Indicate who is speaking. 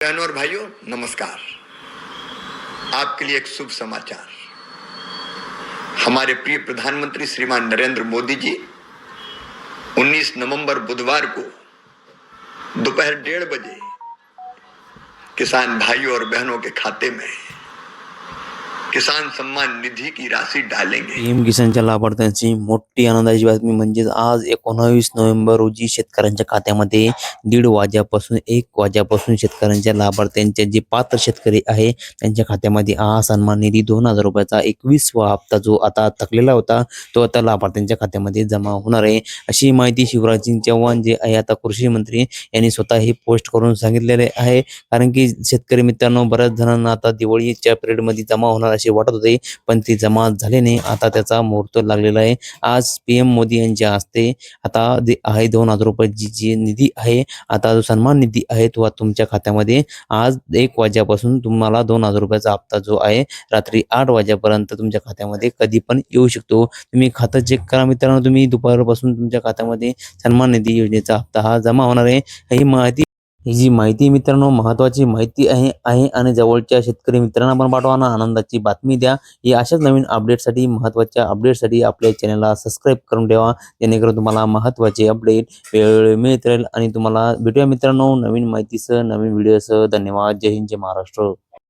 Speaker 1: बहनों और भाइयों, नमस्कार। आपके लिए एक शुभ समाचार। हमारे प्रिय प्रधानमंत्री श्रीमान नरेंद्र मोदी जी 19 नवंबर बुधवार को दोपहर डेढ़ बजे किसान भाइयों और बहनों के खाते में किसान सम्मान निधि की राशि डालेंगे।
Speaker 2: पीएम किसानच्या लाभार्थ्यांची मोठी आनंदाची बातमी म्हणजेच आज एकोणावीस नोव्हेंबर रोजी शेतकऱ्यांच्या खात्यामध्ये दीड वाजेपासून एक वाजेपासून शेतकऱ्यांच्या लाभार्थ्यांचे जे पात्र शेतकरी आहे त्यांच्या खात्यामध्ये हा सन्मान निधी दोन हजार रुपयाचा एकवीसवा हप्ता जो आता थकलेला होता तो आता लाभार्थ्यांच्या खात्यामध्ये जमा होणार आहे. अशी माहिती शिवराजसिंग चौहान जे आहे आता कृषी मंत्री यांनी स्वतः हे पोस्ट करून सांगितलेले आहे. कारण की शेतकरी मित्रांनो बऱ्याच जणांना आता दिवाळीच्या पिरियडमध्ये जमा होणार असे वाटत होते पण ते जमा झाले नाही आता त्याचा मुहूर्त लागलेला आहे. आज पीएम मोदी यांच्या हस्ते आता जे आहे दोन हजार रुपयाची जी निधी आहे आता जो सन्मान निधी आहे तो तुमच्या खात्यामध्ये आज एक वाजल्यापासून तुम्हाला दोन हजार रुपयाचा हप्ता जो आहे रात्री आठ वाजेपर्यंत तुमच्या खात्यामध्ये कधी पण येऊ शकतो. तुम्ही खातं चेक करा मित्रांनो तुम्ही दुपारपासून तुमच्या खात्यामध्ये सन्मान निधी योजनेचा हप्ता हा जमा होणार आहे. ही माहिती ही जी माहिती मित्रांनो महत्वाची माहिती आहे आहे आणि जवळच्या शेतकरी मित्रांना पण पाठवा आनंदाची बातमी द्या. ही अशाच नवीन अपडेटसाठी महत्त्वाच्या अपडेटसाठी आपल्या चॅनलला सबस्क्राईब करून ठेवा. जेणेकरून तुम्हाला महत्त्वाचे अपडेट वेळोवेळी मिळत राहील आणि तुम्हाला भेटूया मित्रांनो नवीन माहितीसह नवीन व्हिडिओसह धन्यवाद. जय हिंद जय महाराष्ट्र.